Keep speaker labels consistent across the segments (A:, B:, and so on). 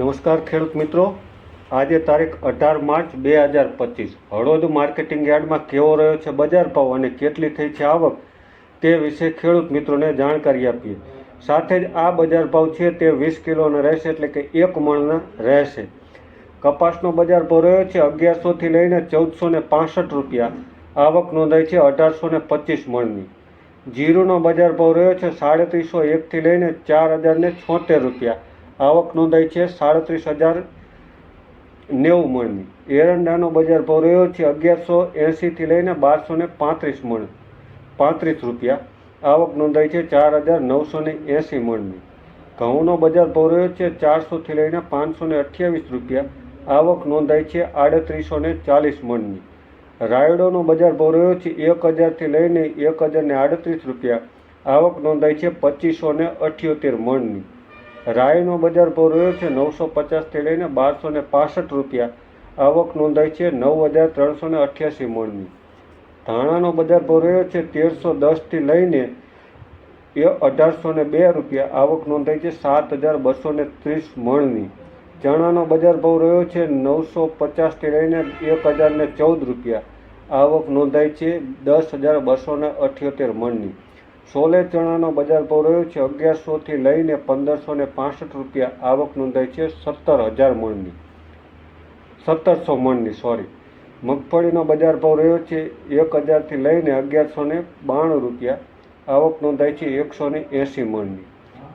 A: નમસ્કાર ખેડૂત મિત્રો. આજે તારીખ અઢાર માર્ચ બે હજાર પચીસ. હળવદ માર્કેટિંગ યાર્ડમાં કેવો રહ્યો છે બજાર ભાવ અને કેટલી થઈ છે આવક તે વિશે ખેડૂત મિત્રોને જાણકારી આપીએ. સાથે જ આ બજાર ભાવ છે તે વીસ કિલોના રહેશે એટલે કે એક મણના રહેશે. કપાસનો બજાર ભાવ રહ્યો છે અગિયારસોથી લઈને ચૌદસો ને પાસઠ રૂપિયા. આવક નોંધાઈ છે અઢારસો ને પચીસ મણની. જીરુનો બજાર ભાવ રહ્યો છે સાડત્રીસો એકથી લઈને ચાર હજાર છોતેર રૂપિયા. આવક નોંધાઈ છે સાડત્રીસ હજાર નેવું મણની એરંડાનો બજાર ભાવ રહ્યો છે અગિયારસો એંશીથી લઈને બારસો ને પાંત્રીસ મણ. પાંત્રીસ રૂપિયા. આવક નોંધાઈ છે ચાર હજાર નવસો ને એંશી મણની ઘઉંનો બજાર ભાવ રહ્યો છે ચારસોથી લઈને પાંચસો ને અઠ્યાવીસ રૂપિયા. આવક નોંધાઈ છે આડત્રીસો ને ચાલીસ મણની રાયડોનો બજાર ભાવ રહ્યો છે એક હજારથી લઈને એક હજાર ને આડત્રીસ રૂપિયા. આવક નોંધાઈ છે પચીસો ને અઠ્યોતેર મણની રાયનો બજાર ભાવ રહ્યો છે નવસો પચાસથી લઈને બારસો ને પાસઠ રૂપિયા. આવક નોંધાઈ છે નવ હજાર ત્રણસો ને અઠ્યાસી મણની. ધાણાનો બજાર ભાવ રહ્યો છે તેરસો દસથી લઈને એ અઢારસો ને બે રૂપિયા. આવક નોંધાઈ છે સાત હજાર બસો ને ત્રીસ મણની. ચણાનો બજાર ભાવ રહ્યો છે નવસો પચાસથી લઈને એક હજાર ને ચૌદ રૂપિયા. આવક નોંધાઈ છે દસ હજાર બસો ને અઠ્યોતેર મણની. સોલે ચણાનો બજાર ભાવ રહ્યો છે અગિયારસોથી લઈને પંદરસો ને પાસઠ રૂપિયા. આવક નોંધાઈ છે સત્તર હજાર મણની. સત્તરસો મણની સોરી મગફળીનો બજાર ભાવ રહ્યો છે એક હજારથી લઈને અગિયારસો ને બાણું રૂપિયા. આવક નોંધાઈ છે એકસો ને એંસી મણની.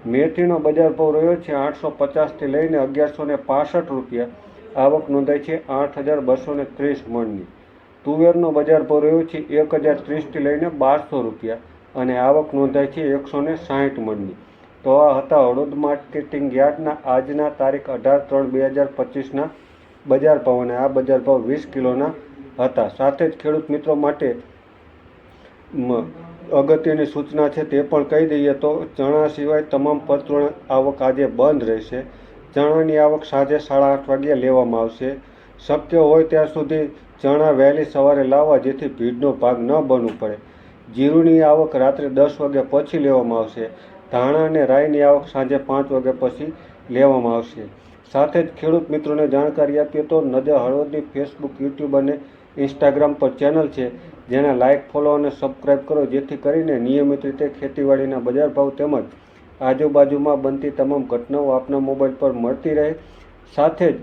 A: મેથીનો બજાર ભાવ રહ્યો છે આઠસો પચાસથી લઈને અગિયારસો ને પાસઠ રૂપિયા. આવક નોંધાઈ છે આઠ હજાર બસો ને ત્રીસ મણની. તુવેરનો બજાર ભાવ રહ્યો છે એક હજાર ત્રીસથી લઈને બારસો રૂપિયા. અને આવક નોંધાઈ છે એકસો ને સાહીઠ મણની. તો આ હતા હળવદ માર્કેટિંગ યાર્ડના આજના તારીખ અઢાર ત્રણ બે હજાર પચીસના બજાર ભાવ અને આ બજાર ભાવ વીસ કિલોના હતા. સાથે જ ખેડૂત મિત્રો માટે અગત્યની સૂચના છે તે પણ કહી દઈએ તો ચણા સિવાય તમામ પત્રોની આવક આજે બંધ રહેશે. ચણાની આવક સાંજે સાડા આઠ વાગ્યે લેવામાં આવશે. શક્ય હોય ત્યાં સુધી ચણા વહેલી સવારે લાવવા જેથી ભીડનો ભાગ ન બનવું પડે. જીરુની આવક રાત્રે દસ વાગ્યા પછી લેવામાં આવશે. ધાણા અને રાઈની આવક સાંજે પાંચ વાગ્યા પછી લેવામાં આવશે. સાથે જ ખેડૂત મિત્રોને જાણકારી આપીએ તો નજર હળવદની ફેસબુક, યુટ્યુબ અને ઇન્સ્ટાગ્રામ પર ચેનલ છે. જેને લાઇક ફોલો અને સબસ્ક્રાઇબ કરો, જેથી કરીને નિયમિત રીતે ખેતીવાડીના બજાર ભાવ તેમજ આજુબાજુમાં બનતી તમામ ઘટનાઓ આપના મોબાઈલ પર મળતી રહે. સાથે જ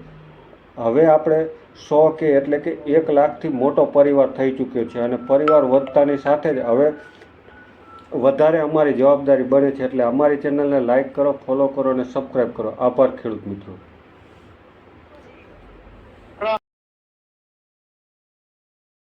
A: હવે આપણે સો કે એટલે કે એક લાખથી મોટો પરિવાર થઈ ચૂક્યો છે અને પરિવાર વધતાની સાથે જ હવે વધારે અમારી જવાબદારી બને છે એટલે અમારી ચેનલને લાઇક કરો ફોલો કરો અને સબસ્ક્રાઈબ કરો. આભાર ખેડૂત મિત્રો.